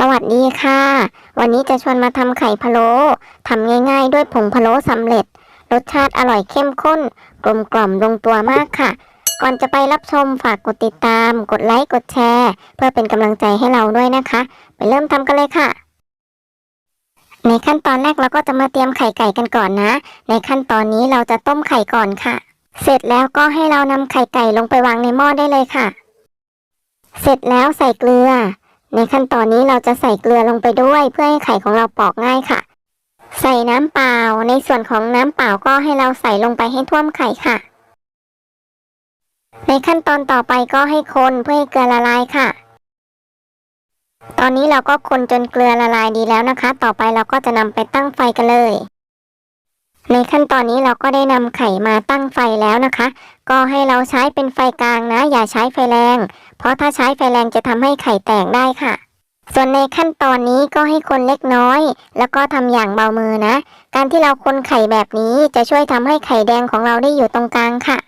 สวัสดีค่ะ วันนี้จะชวนมาทำไข่พะโล้ทำง่ายๆด้วยผงพะโล้สำเร็จ รสชาติอร่อยเข้มข้น กลมกล่อมลงตัวมากค่ะ ก่อนจะไปรับชมฝากกดติดตาม กดไลค์ กดแชร์ เพื่อเป็นกำลังใจให้เราด้วยนะคะ ไปเริ่มทำกันเลยค่ะ ในขั้นตอนแรกเราก็จะมาเตรียมไข่ไก่กันก่อนนะ ในขั้นตอนนี้เราจะต้มไข่ก่อนค่ะ เสร็จแล้วก็ให้เรานำไข่ไก่ลงไปวางในหม้อได้เลยค่ะ เสร็จแล้วใส่เกลือ ในขั้นตอนนี้เราจะใส่เกลือลงไปด้วย เพื่อให้ไข่ของเราปอกง่ายค่ะ ใส่น้ำเปล่า ในส่วนของน้ำเปล่าก็ให้เราใส่ลงไปให้ท่วมไข่ค่ะ ในขั้นตอนต่อไปก็ให้คนเพื่อให้เกลือละลายค่ะ ตอนนี้เราก็คนจนเกลือละลายดีแล้วนะคะ ต่อไปเราก็จะนำไปตั้งไฟกันเลย ในขั้นตอนนี้เราก็ได้นำไข่มาตั้งไฟแล้วนะคะ ก็ให้เราใช้เป็นไฟกลางนะ อย่าใช้ไฟแรง เพราะถ้าใช้ไฟแรงจะทำให้ไข่แตกได้ค่ะ ส่วนในขั้นตอนนี้ก็ให้คนเล็กน้อย แล้วก็ทำอย่างเบามือนะ การที่เราคนไข่แบบนี้จะช่วยทำให้ไข่แดงของเราได้อยู่ตรงกลางค่ะ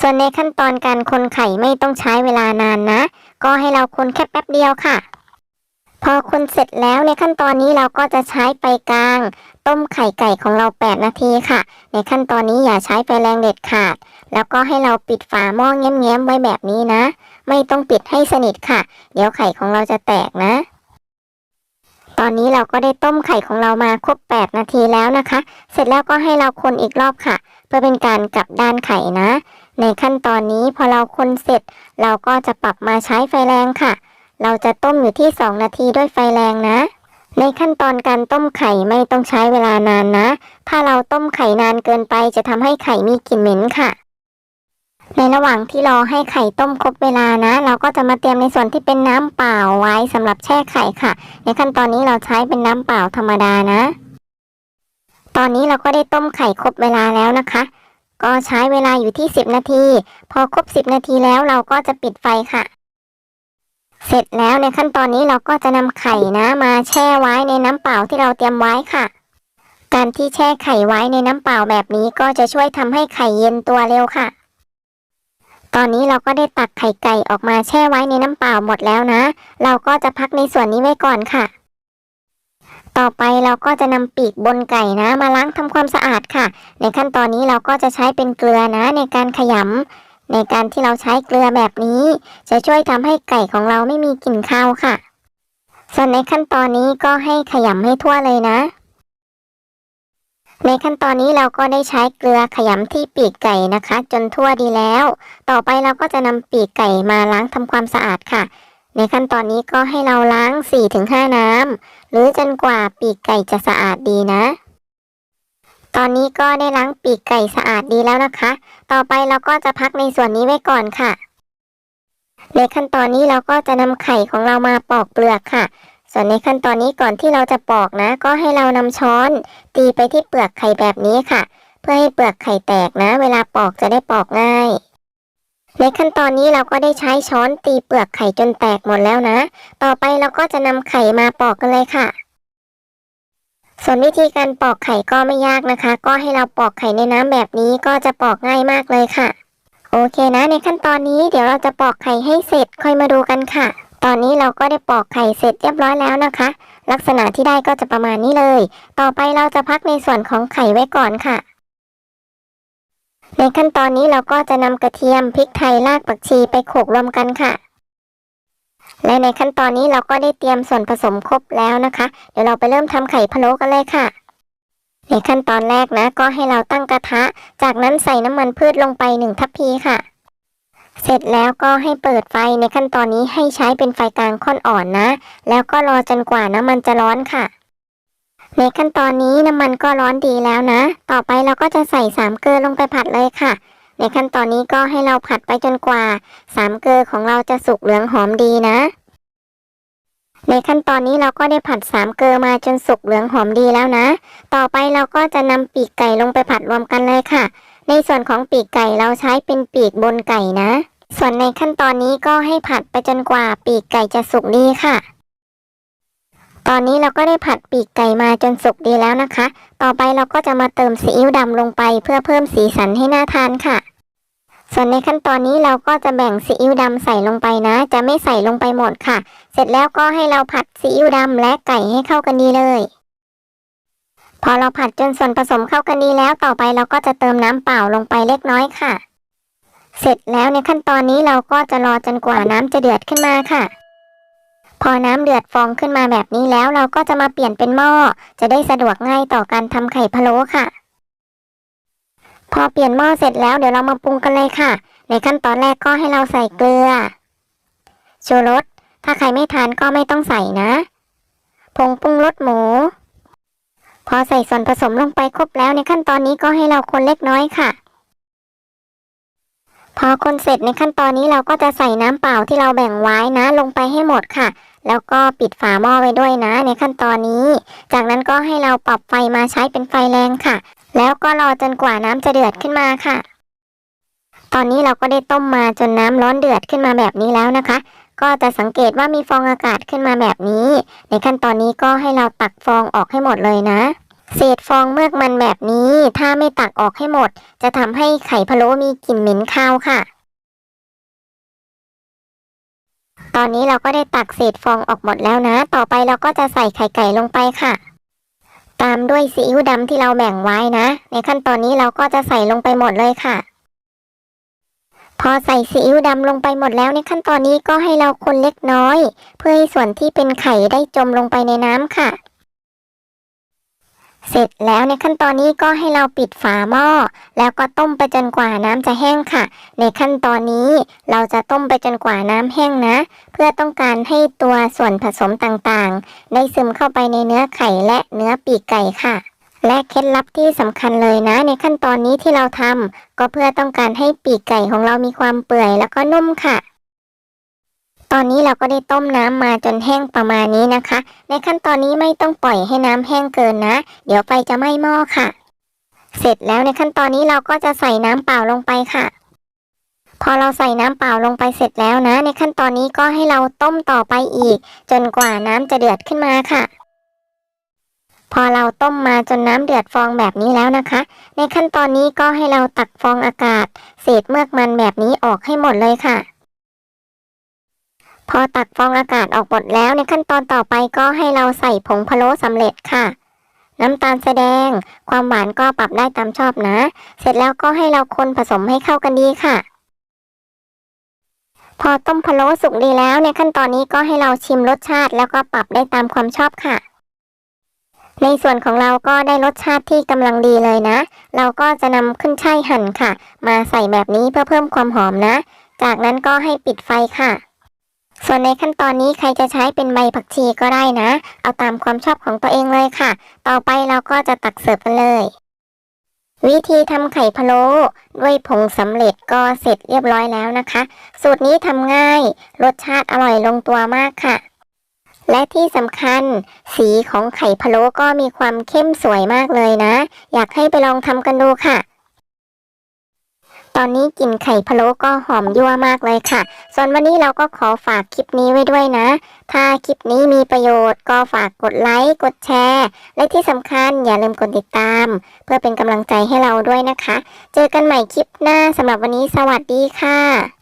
ส่วนในขั้นตอนการคนไข่ไม่ต้องใช้เวลานานนะ ก็ให้เราคนแค่แป๊บเดียวค่ะ พอคนเสร็จแล้วในขั้นตอนนี้เราก็จะใช้ไฟกลาง ต้มไข่ไก่ของเรา 8 นาทีค่ะ ในขั้นตอนนี้อย่าใช้ไฟแรงเด็ดขาด แล้วก็ให้เราปิดฝาหม้อแง้มๆไว้แบบนี้นะ ไม่ต้องปิดให้สนิทค่ะ เดี๋ยวไข่ของเราจะแตกนะ ตอนนี้เราก็ได้ต้มไข่ของเรามาครบ 8 นาทีแล้วนะคะ เสร็จแล้วก็ให้เราคนอีกรอบค่ะ เพื่อเป็นการกลับด้านไข่นะ ในขั้นตอนนี้พอเราคนเสร็จ เราก็จะปรับมาใช้ไฟแรงค่ะ เราจะต้มอยู่ที่ 2 นาทีด้วยไฟแรงนะ ในขั้นตอนการต้มไข่ไม่ต้องใช้เวลานานนะ ถ้าเราต้มไข่นานเกินไปจะทำให้ไข่มีกลิ่นเหม็นค่ะ ในระหว่างที่รอให้ไข่ต้มครบเวลานะ เราก็จะมาเตรียมในส่วนที่เป็นน้ำเปล่าไว้สำหรับแช่ไข่ค่ะ ในขั้นตอนนี้เราใช้เป็นน้ำเปล่าธรรมดานะ ตอนนี้เราก็ได้ต้มไข่ครบเวลาแล้วนะคะก็ใช้เวลาอยู่ที่ 10 นาที พอครบ 10 นาทีแล้วเราก็จะปิดไฟค่ะ เสร็จแล้วในขั้นตอนนี้เราก็จะนำไข่นะมาแช่ไว้ในน้ำเปล่าที่เราเตรียมไว้ค่ะ การที่แช่ไข่ไว้ในน้ำเปล่าแบบนี้ก็จะช่วยทำให้ไข่เย็นตัวเร็วค่ะ ตอนนี้เราก็ได้ตักไข่ไก่ออกมาแช่ไว้ในน้ำเปล่าหมดแล้วนะ เราก็จะพักในส่วนนี้ไว้ก่อนค่ะ ต่อไปเราก็จะนำปีกบนไก่นะ มาล้างทำความสะอาดค่ะ ในขั้นตอนนี้เราก็จะใช้เป็นเกลือนะในการขยำ ในการที่เราใช้เกลือแบบนี้ จะช่วยทำให้ไก่ของเราไม่มีกลิ่นคาวค่ะ ส่วนในขั้นตอนนี้ก็ให้ขยำให้ทั่วเลยนะ ในขั้นตอนนี้เราก็ได้ใช้เกลือขยำที่ปีกไก่นะคะ จนทั่วดีแล้ว ต่อไปเราก็จะนำปีกไก่มาล้างทำความสะอาดค่ะ ในขั้นตอนนี้ก็ให้เราล้าง 4-5 น้ำหรือจนกว่าปีกไก่จะสะอาดดีนะ ตอนนี้ก็ได้ล้างปีกไก่สะอาดดีแล้วนะคะ ต่อไปเราก็จะพักในส่วนนี้ไว้ก่อนค่ะ ในขั้นตอนนี้เราก็จะนำไข่ของเรามาปอกเปลือกค่ะ ส่วนในขั้นตอนนี้ก่อนที่เราจะปอกนะ ก็ให้เรานำช้อน ตีไปที่เปลือกไข่แบบนี้ค่ะ เพื่อให้เปลือกไข่แตกนะ เวลาปอกจะได้ปอกง่ายในขั้นตอนนี้เราก็ได้ใช้ช้อนตีเปลือกไข่จนแตกหมดแล้วนะ ต่อไปเราก็จะนำไข่มาปอกกันเลยค่ะ ส่วนวิธีการปอกไข่ก็ไม่ยากนะคะ ก็ให้เราปอกไข่ในน้ำแบบนี้ก็จะปอกง่ายมากเลยค่ะ โอเคนะในขั้นตอนนี้เดี๋ยวเราจะปอกไข่ให้เสร็จค่อยมาดูกันค่ะ ตอนนี้เราก็ได้ปอกไข่เสร็จเรียบร้อยแล้วนะคะ ลักษณะที่ได้ก็จะประมาณนี้เลย ต่อไปเราจะพักในส่วนของไข่ไว้ก่อนค่ะ ในขั้นตอนนี้เราก็จะนำกระเทียมพริกไทยรากผักชีไปโขลกรวมกันค่ะ และในขั้นตอนนี้เราก็ได้เตรียมส่วนผสมครบแล้วนะคะ เดี๋ยวเราไปเริ่มทำไข่พะโล้กันเลยค่ะ ในขั้นตอนแรกนะ ก็ให้เราตั้งกระทะ จากนั้นใส่น้ำมันพืชลงไปหนึ่งทัพพีค่ะ เสร็จแล้วก็ให้เปิดไฟในขั้นตอนนี้ให้ใช้เป็นไฟกลางค่อนอ่อนนะ แล้วก็รอจนกว่าน้ำมันจะร้อนค่ะ ในขั้นตอนนี้น้ำมันก็ร้อนดีแล้วนะ ต่อไปเราก็จะใส่สามเกลือลงไปผัดเลยค่ะ ในขั้นตอนนี้ก็ให้เราผัดไปจนกว่าสามเกลือของเราจะสุกเหลืองหอมดีนะ ในขั้นตอนนี้เราก็ได้ผัดสามเกลือมาจนสุกเหลืองหอมดีแล้วนะ ต่อไปเราก็จะนำปีกไก่ลงไปผัดรวมกันเลยค่ะ ในส่วนของปีกไก่เราใช้เป็นปีกบนไก่นะ ส่วนในขั้นตอนนี้ก็ให้ผัดไปจนกว่าปีกไก่จะสุกดีค่ะตอนนี้เราก็ได้ผัดปีกไก่มาจนสุกดีแล้วนะคะ ต่อไปเราก็จะมาเติมซีอิ๊วดำลงไปเพื่อเพิ่มสีสันให้น่าทานค่ะ ส่วนในขั้นตอนนี้เราก็จะแบ่งซีอิ๊วดำใส่ลงไปนะ จะไม่ใส่ลงไปหมดค่ะ เสร็จแล้วก็ให้เราผัดซีอิ๊วดำและไก่ให้เข้ากันดีเลย พอเราผัดจนส่วนผสมเข้ากันดีแล้วต่อไปเราก็จะเติมน้ำเปล่าลงไปเล็กน้อยค่ะ เสร็จแล้วในขั้นตอนนี้เราก็จะรอจนกว่าน้ำจะเดือดขึ้นมาค่ะ พอน้ำเดือดฟองขึ้นมาแบบนี้แล้วเราก็จะมาเปลี่ยนเป็นหม้อจะได้สะดวกง่ายต่อการทำไข่พะโล้ค่ะ พอเปลี่ยนหม้อเสร็จแล้วเดี๋ยวเรามาปรุงกันเลยค่ะ ในขั้นตอนแรกก็ให้เราใส่เกลือ ชูรส ถ้าใครไม่ทานก็ไม่ต้องใส่นะ ผงปรุงรสหมู พอใส่ส่วนผสมลงไปครบแล้วในขั้นตอนนี้ก็ให้เราคนเล็กน้อยค่ะ พอคนเสร็จในขั้นตอนนี้เราก็จะใส่น้ำเปล่าที่เราแบ่งไว้นะ ลงไปให้หมดค่ะ แล้วก็ปิดฝาหม้อไว้ด้วยนะ ในขั้นตอนนี้ จากนั้นก็ให้เราปรับไฟมาใช้เป็นไฟแรงค่ะ แล้วก็รอจนกว่าน้ำจะเดือดขึ้นมาค่ะ ตอนนี้เราก็ได้ต้มมาจนน้ำร้อนเดือดขึ้นมาแบบนี้แล้วนะคะ ก็จะสังเกตว่ามีฟองอากาศขึ้นมาแบบนี้ ในขั้นตอนนี้ก็ให้เราตักฟองออกให้หมดเลยนะเศษฟองเมือกมันแบบนี้ ถ้าไม่ตักออกให้หมด จะทำให้ไข่พะโล้มีกลิ่นเหม็นคาวค่ะ ตอนนี้เราก็ได้ตักเศษฟองออกหมดแล้วนะ ต่อไปเราก็จะใส่ไข่ไก่ลงไปค่ะ ตามด้วยซีอิ๊วดำที่เราแบ่งไว้นะ ในขั้นตอนนี้เราก็จะใส่ลงไปหมดเลยค่ะ พอใส่ซีอิ๊วดำลงไปหมดแล้วในขั้นตอนนี้ก็ให้เราคนเล็กน้อย เพื่อให้ส่วนที่เป็นไข่ได้จมลงไปในน้ำค่ะ เสร็จแล้วในขั้นตอนนี้ก็ให้เราปิดฝาหม้อ แล้วก็ต้มไปจนกว่าน้ำจะแห้งค่ะ ในขั้นตอนนี้เราจะต้มไปจนกว่าน้ำแห้งนะ เพื่อต้องการให้ตัวส่วนผสมต่างๆ ได้ซึมเข้าไปในเนื้อไข่และเนื้อปีกไก่ค่ะ และเคล็ดลับที่สำคัญเลยนะ ในขั้นตอนนี้ที่เราทำก็เพื่อต้องการให้ปีกไก่ของเรามีความเปื่อยแล้วก็นุ่มค่ะ ตอนนี้เราก็ได้ต้มน้ำมาจนแห้งประมาณนี้นะคะ ในขั้นตอนนี้ไม่ต้องปล่อยให้น้ำแห้งเกินนะ เดี๋ยวไฟจะไหม้หม้อค่ะ เสร็จแล้วในขั้นตอนนี้เราก็จะใส่น้ำเปล่าลงไปค่ะ พอเราใส่น้ำเปล่าลงไปเสร็จแล้วนะ ในขั้นตอนนี้ก็ให้เราต้มต่อไปอีก จนกว่าน้ำจะเดือดขึ้นมาค่ะ พอเราต้มมาจนน้ำเดือดฟองแบบนี้แล้วนะคะ ในขั้นตอนนี้ก็ให้เราตักฟองอากาศ เศษเมือกมันแบบนี้ออกให้หมดเลยค่ะ พอตักฟองอากาศออกหมดแล้วในขั้นตอนต่อไปก็ให้เราใส่ผงพะโล้สำเร็จค่ะ น้ำตาลแสดง ความหวานก็ปรับได้ตามชอบนะ เสร็จแล้วก็ให้เราคนผสมให้เข้ากันดีค่ะ พอต้มพะโล้สุกดีแล้วในขั้นตอนนี้ก็ให้เราชิมรสชาติแล้วก็ปรับได้ตามความชอบค่ะในส่วนของเราก็ได้รสชาติที่กำลังดีเลยนะ เราก็จะนำขึ้นช่ายหั่นค่ะ มาใส่แบบนี้เพื่อเพิ่มความหอมนะ จากนั้นก็ให้ปิดไฟค่ะ ส่วนในขั้นตอนนี้ใครจะใช้เป็นใบผักชีก็ได้นะ เอาตามความชอบของตัวเองเลยค่ะ ต่อไปเราก็จะตักเสิร์ฟกันเลย วิธีทำไข่พะโล้ด้วยผงสำเร็จก็เสร็จเรียบร้อยแล้วนะคะ สูตรนี้ทำง่าย รสชาติอร่อยลงตัวมากค่ะ และที่สำคัญ สีของไข่พะโล้ก็มีความเข้มสวยมากเลยนะ อยากให้ไปลองทำกันดูค่ะ อนนี้กลิ่นไข่พะโล้ก็หอมยั่วมากเลยค่ะ ส่วนวันนี้เราก็ขอฝากคลิปนี้ไว้ด้วยนะ ถ้าคลิปนี้มีประโยชน์ก็ฝากกดไลค์กดแชร์ และที่สำคัญอย่าลืมกดติดตาม เพื่อเป็นกำลังใจให้เราด้วยนะคะ เจอกันใหม่คลิปหน้าสำหรับวันนี้สวัสดีค่ะ